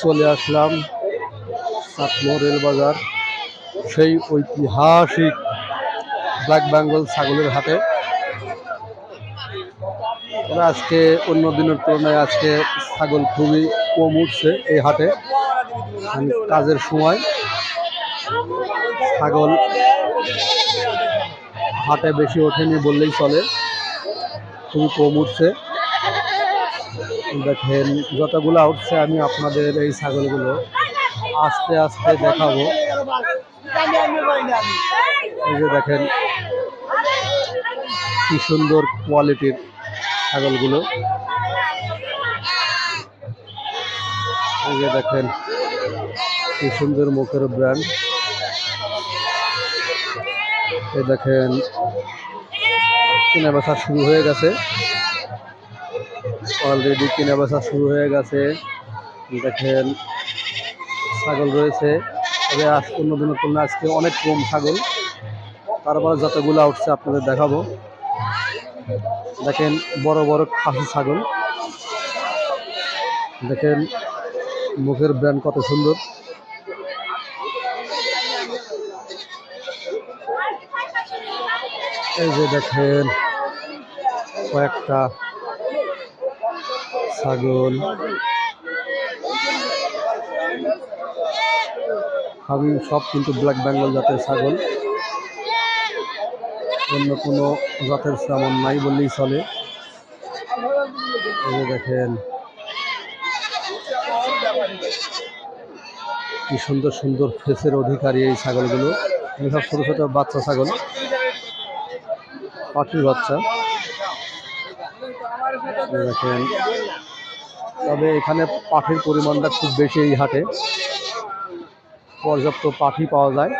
চলে আসলাম সাতমো রেল বাজার সেই ঐতিহাসিক ব্ল্যাক বেঙ্গল ছাগলের হাটে। আজকে অন্য দিনের তুলনায় আজকে ছাগল খুবই কম উঠছে এই হাটে কাজের সময়। ছাগল হাটে বেশি ওঠেনি বললেই চলে, খুবই কম উঠছে। দেখেন, যতগুলো উঠছে, আমি আপনাদের এই ছাগলগুলো আস্তে আস্তে দেখাবো। এই যে দেখেন, কি সুন্দর কোয়ালিটির ছাগলগুলো। এই যে দেখেন, কি সুন্দর মুখের ব্র্যান্ড এই দেখেন কেনা বেচা শুরু হয়ে গেছে। অলরেডি কেনা বেচা শুরু হয়ে গেছে। দেখেন, ছাগল রয়েছে। তবে আজ অন্য দিনের তুলনায় আজকে অনেক কম ছাগল। তারপরে যতগুলো উঠছে আপনাদের দেখাবো। দেখেন, বড় বড় খাসি ছাগল। দেখেন, মুখের ব্র্যান্ড কত সুন্দর। এই যে দেখেন, কয়েকটা ছাগল। আমি সব কিন্তু ব্ল্যাক বেঙ্গল জাতের ছাগল। অন্য কোনো জাতের তেমন নাই বললেই চলে। দেখেন, কি সুন্দর সুন্দর ফেসের অধিকারী এই ছাগলগুলো। সব ছোটো ছোটো বাচ্চা ছাগল। পাখির বাচ্চা। দেখেন তবে এখানে পাখির পরিমাণটা খুব বেশি এই হাটে। পর্যাপ্ত পাখি পাওয়া যায়।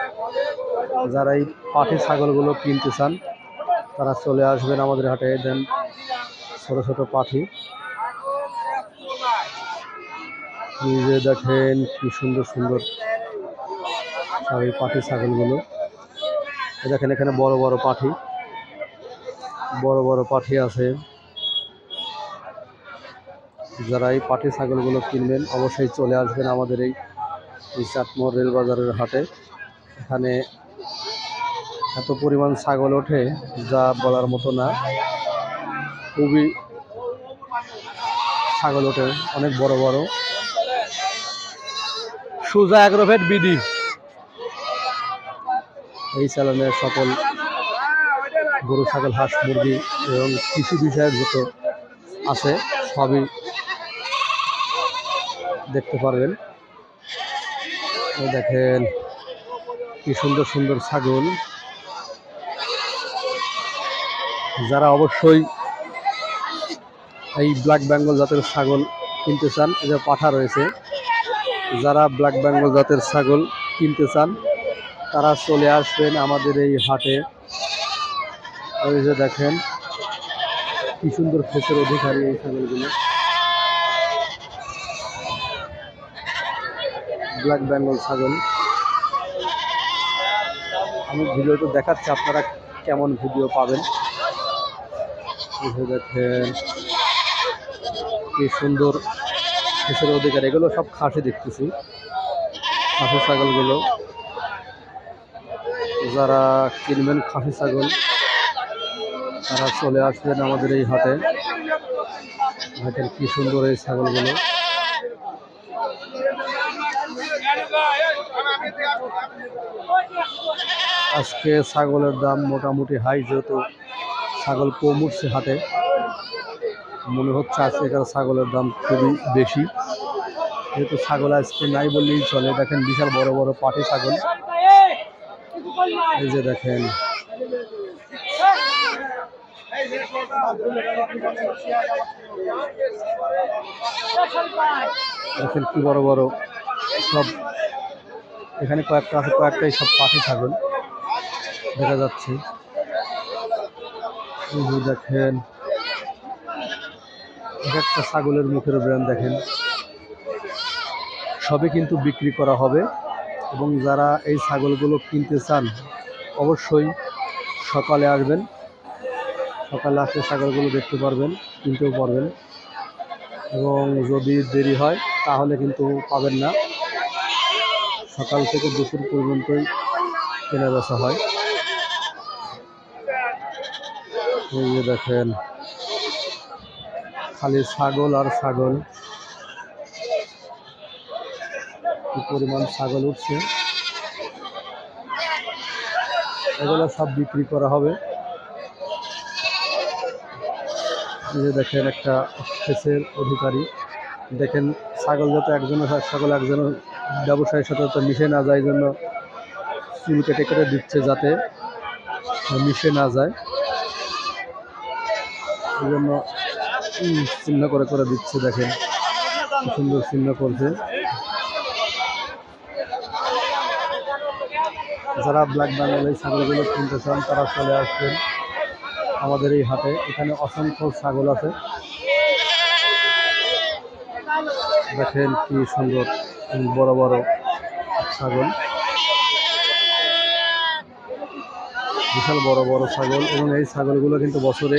যারা এই পাখি ছাগলগুলো কিনতে চান, তারা চলে আসবেন আমাদের হাটে। দেন ছোট ছোট পাখি। নিজে দেখেন কি সুন্দর সুন্দর সব এই পাখি ছাগলগুলো। দেখেন এখানে বড় বড় পাখি। বড় বড় পাখি আছে। যারা এই পাটি ছাগলগুলো কিনবেন, অবশ্যই চলে আসবেন আমাদের এই এই রেলবাজারের হাটে। এখানে এত পরিমাণ ছাগল ওঠে, যা বলার মতো না। খুবই ছাগল ওঠে, অনেক বড় বড়। Suja agrovet BD. এই চ্যানেলের সকল গরু, ছাগল, হাঁস, মুরগি এবং কৃষি বিষয়ের যত আছে, সবই দেখতে পারবেন। দেখেন, কি সুন্দর সুন্দর ছাগল। যারা অবশ্যই এই ব্ল্যাক বেঙ্গল জাতের ছাগল কিনতে চান যে পাঠা রয়েছে, যারা ব্ল্যাক বেঙ্গল জাতের ছাগল কিনতে চান, তারা চলে আসবেন আমাদের এই হাটে। ওই যে দেখেন, কি সুন্দর ফেসের অধিকারী এই ছাগলগুলো। ব্ল্যাক বেঙ্গল ছাগল। আমি ভিডিওতে দেখাচ্ছি, আপনারা কেমন ভিডিও পাবেন? দেখেন, কি সুন্দর ফেসের অধিকার, এগুলো সব খাসি দেখতেছি, খাসি ছাগলগুলো। যারা কিনবেন খাসি ছাগল, তারা চলে আসবেন আমাদের এই হাটে। দেখেন কি সুন্দর এই ছাগলগুলো। আজকে ছাগলের দাম মোটামুটি হাই, যেহেতু ছাগল কম উঠছে হাটে। মনে হচ্ছে আজকে এখানে ছাগলের দাম খুবই বেশি। যেহেতু ছাগল আজকে নাই বললেই চলে। দেখেন বিশাল বড় বড় পাটি ছাগল। এই যে দেখেন। দেখেন কি বড় বড় সব এখানে কয়েকটা আছে, কয়েকটাই সব পাখি ছাগল দেখা যাচ্ছে। দেখেন, এক একটা ছাগলের মুখের ব্র্যান্ড দেখেন। সবই কিন্তু বিক্রি করা হবে এবং যারা এই ছাগলগুলো কিনতে চান, অবশ্যই সকালে আসবেন। সকালে আসলে ছাগলগুলো দেখতে পারবেন, কিনতেও পারবেন। এবং যদি দেরি হয়, তাহলে কিন্তু পাবেন না। সকাল থেকে দুপুর পর্যন্তই কেনা বেচা হয়। এই যে দেখেন, খালি ছাগল আর ছাগল। কি পরিমাণ ছাগল উঠছে। এগুলো সব বিক্রি করা হবে। যে দেখেন একটা সেচের অধিকারী। দেখেন ছাগল যাতে একজনের ছাগল একজনের ব্যবসায়ীর সাথে তো মিশে না যায় জন্য চুল কেটে কেটে দিচ্ছে যাতে মিশে না যায়। এই জন্য চিহ্ন করে করে দিচ্ছে, দেখেন। সুন্দর চিহ্ন করছে। যারা ব্ল্যাক বাঙ্গাল এই ছাগলগুলো কিনতে চান, তারা চলে আসবেন আমাদের এই হাটে। এখানে অসংখ্য ছাগল আছে। দেখেন কি সুন্দর। বড় বড় ছাগল। বিশাল বড় বড় ছাগল এবং এই ছাগলগুলো কিন্তু বছরে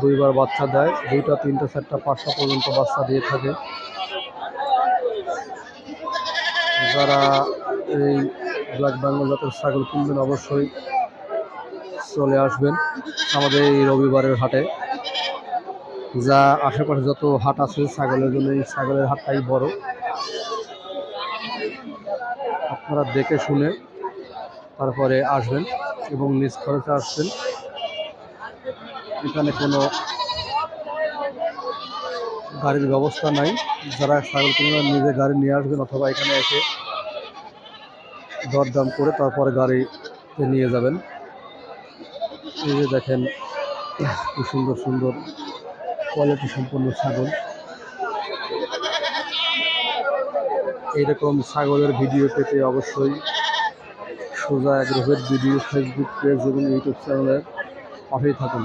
দুইবার বাচ্চা দেয়। দুইটা, তিনটা, চারটা, পাঁচটা পর্যন্ত বাচ্চা দিয়ে থাকে। যারা এই ব্ল্যাক বেঙ্গল জাতের ছাগল কিনবেন অবশ্যই চলে আসবেন আমাদের এই রবিবারের হাটে। যা আশেপাশে যত হাট আছে, ছাগলের জন্য এই ছাগলের হাটটাই বড়। আপনারা দেখে শুনে তারপরে আসবেন এবং নিজ খরচে আসবেন। এখানে কোনো গাড়ির ব্যবস্থা নাই। যারা ছাগল কিনবেন, নিজে গাড়ি নিয়ে আসবেন অথবা এখানে এসে দরদাম করে তারপরে গাড়িতে নিয়ে যাবেন। এই যে দেখেন, কি সুন্দর সুন্দর কোয়ালিটি সম্পন্ন ছাগল। এইরকম ছাগলের ভিডিও পেতে অবশ্যই সোজা গ্রহের ভিডিও ফেসবুক পেজ এবং ইউটিউব চ্যানেলের পাঠিয়ে থাকুন।